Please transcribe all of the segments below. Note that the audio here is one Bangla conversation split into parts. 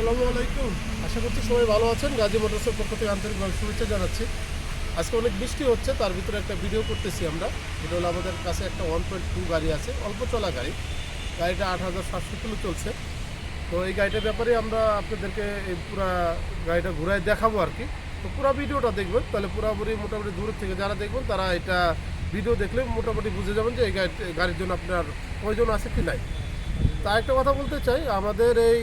আসসালামু আলাইকুম। আশা করছি সবাই ভালো আছেন। গাজী মোটরসের পক্ষ থেকে আন্তরিকভাবে শুভেচ্ছা জানাচ্ছি। আজকে অনেক বৃষ্টি হচ্ছে, তার ভিতরে একটা ভিডিও করতেছি আমরা। হলো আমাদের কাছে একটা ওয়ান পয়েন্ট টু গাড়ি আছে, অল্প চলা গাড়ি। গাড়িটা আট হাজার সাতশো কিলো চলছে। তো এই গাড়িটার ব্যাপারে আমরা আপনাদেরকে এই পুরা গাড়িটা ঘুরায় দেখাবো আর কি। তো পুরো ভিডিওটা দেখবেন, তাহলে পুরোপুরি মোটামুটি দূর থেকে যারা দেখবেন, তারা এটা ভিডিও দেখলে মোটামুটি বুঝে যাবেন যে এই গাড়ি গাড়ির জন্য আপনার প্রয়োজন আছে কি নাই। তা একটা কথা বলতে চাই, আমাদের এই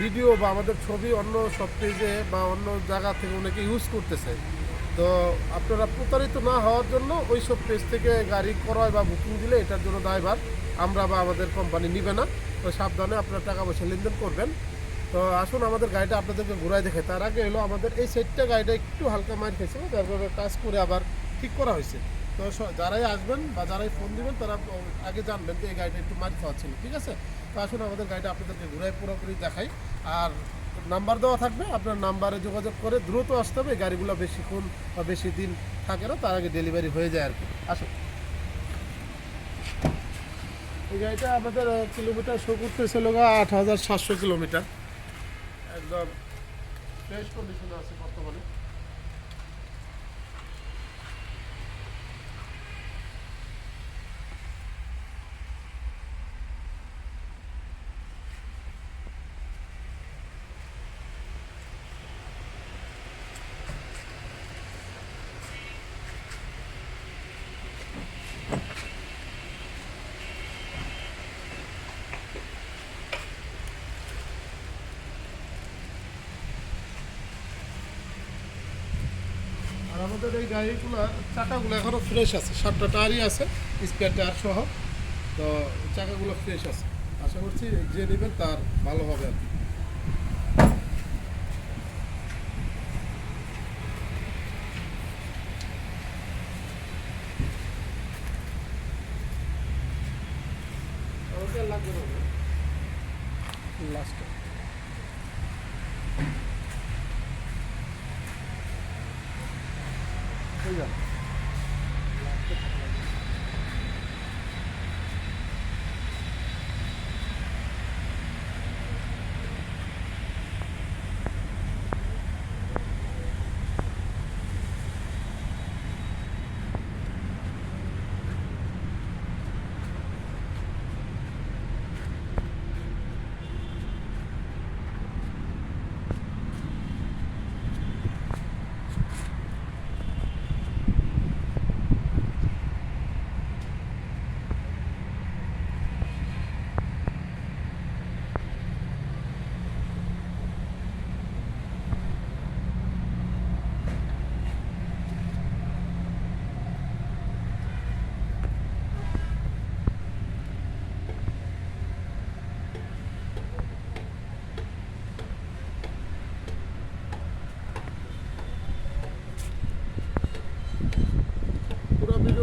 ভিডিও বা আমাদের ছবি অন্য সব পেজে বা অন্য জায়গা থেকে অনেকে ইউজ করতেছে। তো আপনারা প্রতারিত না হওয়ার জন্য ওই সব পেজ থেকে গাড়ি, করায় বা বুকিং দিলে এটার জন্য দায়ভার আমরা বা আমাদের কোম্পানি নিবে না। তো সাবধানে আপনারা টাকা পয়সা লেনদেন করবেন। তো আসুন আমাদের গাড়িটা আপনাদেরকে ঘুরাই দেখে। তার আগে হলো আমাদের এই সেটটা গাড়িটা একটু হালকা মার খেয়েছে তারপরে কাজ করে আবার ঠিক করা হয়েছে। তো যারাই আসবেন বা যারাই ফোন দিবেন, তারা আগে জানবেন যে এই গাড়িটা একটু মার খাওয়া ছিল, ঠিক আছে? তো আসুন আমাদের গাড়িটা আপনাদেরকে ঘুরাই, পুরোপুরি দেখাই। আর নাম্বার দেওয়া থাকবে, আপনার নাম্বারে যোগাযোগ করে দ্রুত আসতে হবে গাড়িগুলো বেশিক্ষণ বা বেশি দিন থাকে না, তার আগে ডেলিভারি হয়ে যায় আর কি। আসুন। এই গাড়িটা আমাদের কিলোমিটার শো করতেছে লোক আট হাজার সাতশো কিলোমিটার একদম ফ্রেশ কন্ডিশনে আছে বর্তমানে। আর আমাদের এই গাড়িগুলো, চাকাগুলো এখনও ফ্রেশ আছে। সাতটা টায়ারই আছে স্পেয়ার টায়ার সহ। তো চাকাগুলো ফ্রেশ আছে। আশা করছি যে নেবেন তার ভালো হবে আর কি। লাগবে লাস্টে ঠিক আছে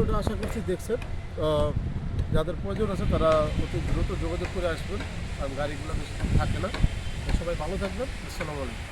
ভিডিওটা আশা করছি দেখছেন। যাদের প্রয়োজন আছে তারা অতি দ্রুত যোগাযোগ করে আসবেন। কারণ গাড়িগুলো বেশি থাকে না। সবাই ভালো থাকবেন। আসসালামু আলাইকুম।